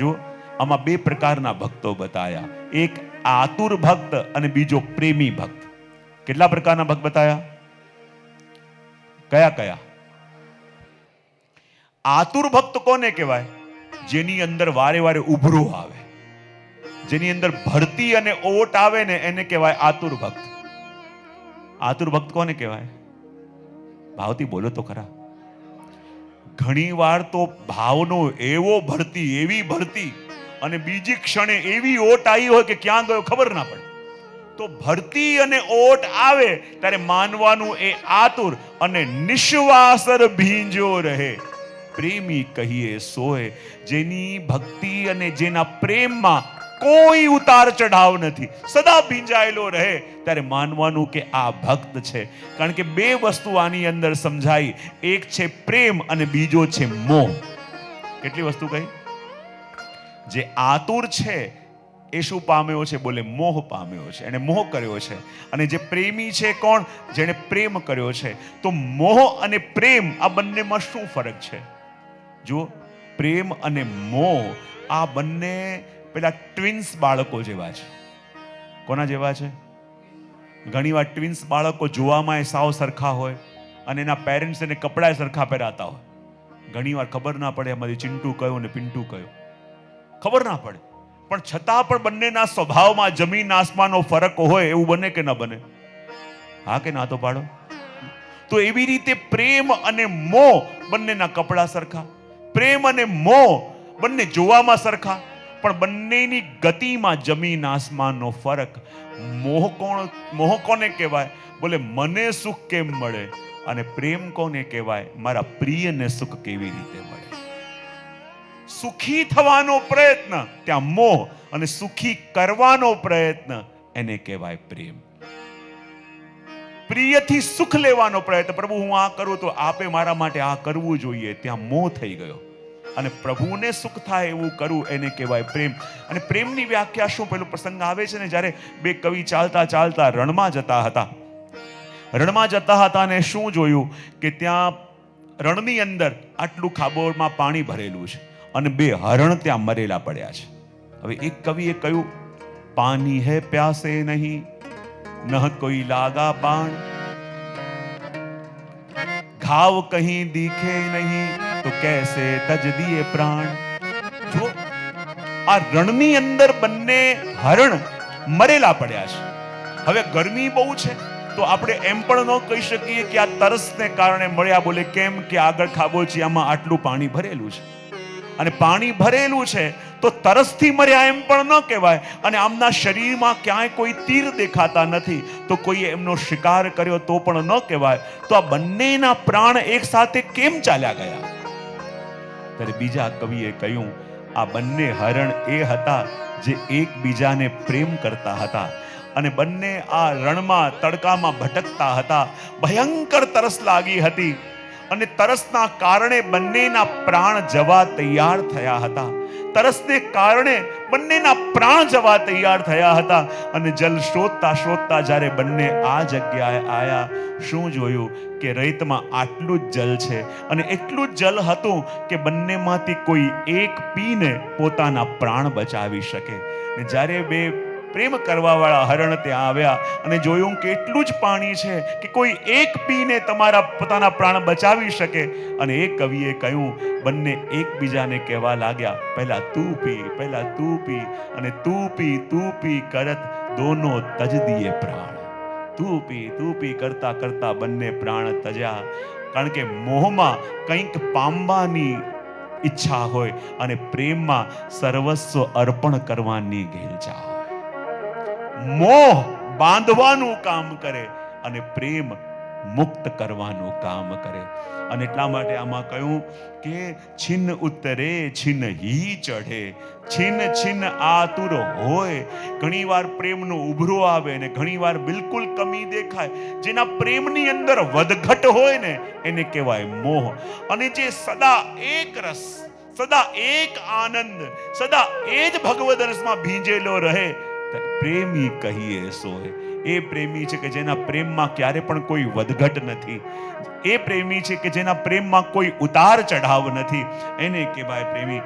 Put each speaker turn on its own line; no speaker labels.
જો આમાં બે પ્રકારના ભક્તો બતાયા. એક આતુર ભક્ત અને બીજો પ્રેમી ભક્ત. કેટલા પ્રકારના ભક્ત બતાયા? કયા કયા? આતુર ભક્ત કોને કહેવાય? જેની અંદર વારે વારે ઉભરો આવે. જેની અંદર ભરતી અને ઓટ આવે ને એને કહેવાય આતુર ભક્ત. આતુર ભક્ત કોને કહેવાય? ભાવથી બોલો તો ખરા. ઘણી વાર તો ભાવનો એવો ભરતી, એવી ભરતી અને બીજી ક્ષણે એવી ઓટ આવી હોય કે ક્યાં ગયો ખબર ના પડે. તો ભરતી અને ઓટ આવે ત્યારે માનવાનું એ આતુર અને નિશ્વાસર ભીંજો રહે. પ્રેમી કહીએ સોય જેની ભક્તિ અને જેના પ્રેમમાં કોઈ ઉતાર ચઢાવ નથી. સદા ભીંજાયેલો રહે ત્યારે માનવાનું કે આ ભક્ત છે. કારણ કે બે વસ્તુ આની અંદર સમજાઈ. એક છે પ્રેમ અને બીજો છે મોહ. કેટલી વસ્તુ કહી? જે આતુર છે, એ શું પામ્યો છે? બોલે મોહ પામ્યો છે. એને મોહ કર્યો છે. અને જે પ્રેમી છે કોણ? જેણે પ્રેમ કર્યો છે. તો મોહ અને પ્રેમ આ બંનેમાં શું ફરક છે? જુઓ, પ્રેમ અને મોહ આ બંને પેલા ટ્વિન્સ બાળકો જેવા છે. કોના જેવા છે? ઘણીવાર ટ્વિન્સ બાળકો જોવામાં સાવ સરખા હોય અને એના પેરેન્ટ્સ એને કપડાં સરખા પહેરાતા હોય. ઘણીવાર ખબર ના પડે એમાંથી ચિંટુ કયો અને પિન્ટુ કયો. ખબર ના પડે. પણ છતાં પણ બંનેના સ્વભાવમાં જમીન આસમાનનો ફરક હોય એવું બને કે ના બને? હા કે ના તો પાડો? તો એવી રીતે પ્રેમ અને મોહ બંનેના કપડા સરખા. પ્રેમ અને મોહ બંને જોવામાં સરખા. પણ બંનેની ગતિમાં જમીન આસમાનનો ફરક મોહ કોણ મોહ કોને કહેવાય? બોલે, મને સુખ કેમ મળે? અને પ્રેમ કોને કહેવાય? મારા પ્રિયને સુખ કેવી રીતે મળે? સુખી થવાનો પ્રયત્ન, ત્યાં મોહ અને સુખી કરવાનો પ્રયત્ન, એને કહેવાય પ્રેમ. પ્રિયથી સુખ લેવાનો પ્રયત્ન. પ્રભુ, હું આ કરું તો આપે મારા માટે આ કરવું જોઈએ. ત્યાં મોહ થઈ ગયો. અને પ્રભુને સુખ થાય એવું કરવું એને કહેવાય પ્રેમ. અને પ્રેમની વ્યાખ્યા શું? પેલો પ્રસંગ આવે છે ને, જ્યારે બે કવિ ચાલતા ચાલતા રણમાં જતા હતા. રણમાં જતા હતા ને શું જોયું? કે ત્યાં રણની અંદર આટલું ખાબોળમાં પાણી ભરેલું છે અને બે હરણ ત્યાં મરેલા પડ્યા છે. હવે એક કવિએ કહ્યું, પાણી હે પ્યાસે નહીં, ન કોઈ લાગા પાણ. ઘાવ કહી દીખે નહીં તો કહેશે તજ પ્રાણ. જો આ રણની અંદર બંને હરણ મરેલા પડ્યા છે, હવે ગરમી બહુ છે, તો આપણે એમ પણ ન કહી શકીએ કે આ તરસને કારણે મળ્યા બોલે કેમ કે આગળ ખાબોચિયામાં આટલું પાણી ભરેલું છે. અને પાણી ભરેલું છે તો તરસથી મર્યા એમ પણ ન કહેવાય, અને આમના શરીરમાં ક્યાંય કોઈ તીર દેખાતા નથી, તો કોઈએ એમનો શિકાર કર્યો તો પણ ન કહેવાય. તો આ બંનેના પ્રાણ એક સાથે કેમ ચાલ્યા ગયા? ત્યારે બીજા કવિએ કહ્યું, આ બંને હરણ એ હતા જે એકબીજાને પ્રેમ કરતા હતા અને બંને આ રણમાં તડકામાં ભટકતા હતા. ભયંકર તરસ લાગી હતી. અને તરસના કારણે બંનેના પ્રાણ જવા તૈયાર થયા હતા. તરસને કારણે બંનેના પ્રાણ જવા તૈયાર થયા હતા અને જલ શોધતા શોધતા જ્યારે બંને આ જગ્યાએ આયા, શું જોયું કે રૈતમાં આટલું જ જલ છે અને એટલું જ જલ હતું કે બંનેમાંથી કોઈ એક પીને પોતાના પ્રાણ બચાવી શકે. ને જ્યારે બે પ્રેમ કરવાવાળા હરણ ત્યાં આવ્યા અને જોયું કે એટલું જ પાણી છે કે કોઈ એક પીને તમારા પોતાના પ્રાણ બચાવી શકે. અને એ કવિએ કહ્યું, બંને એકબીજાને કહેવા લાગ્યા, પહેલા તું પી, પહેલા તું પી, અને તું પી તું પી કરત દોનો તજ દિએ પ્રાણ. તું પી તું પી કરતા કરતા બંને પ્રાણ તજ્યા કારણ કે મોહમાં કંઈક પામવાની ઈચ્છા હોય અને પ્રેમમાં સર્વસ્વ અર્પણ કરવાની ઘેલચા હોય મોહ બાંધવાનું કામ કરે અને પ્રેમ મુક્ત કરવાનું કામ કરે. અને એટલા માટે આમાં કહ્યું કે છિન્ન ઉત્તરે છિન્ન હી ચઢે છિન્ન છિન્ન આતુર હોય. ઘણીવાર પ્રેમનો ઉભરો આવે ને ઘણીવાર બિલકુલ કમી દેખાય. જેના પ્રેમની અંદર વધઘટ હોય ને એને કહેવાય મોહ. અને જે સદા એક રસ, સદા એક આનંદ, સદા એ જ ભગવદ રસમાં ભીંજેલો રહે પ્રેમી કહીએ સોય એ પ્રેમી છે કે જેના પ્રેમમાં ક્યારે પણ કોઈ વધઘટ નથી. એ પ્રેમી છે કે જેના પ્રેમમાં કોઈ ઉતાર ચઢાવ નથી. એને કહેવાય પ્રેમી.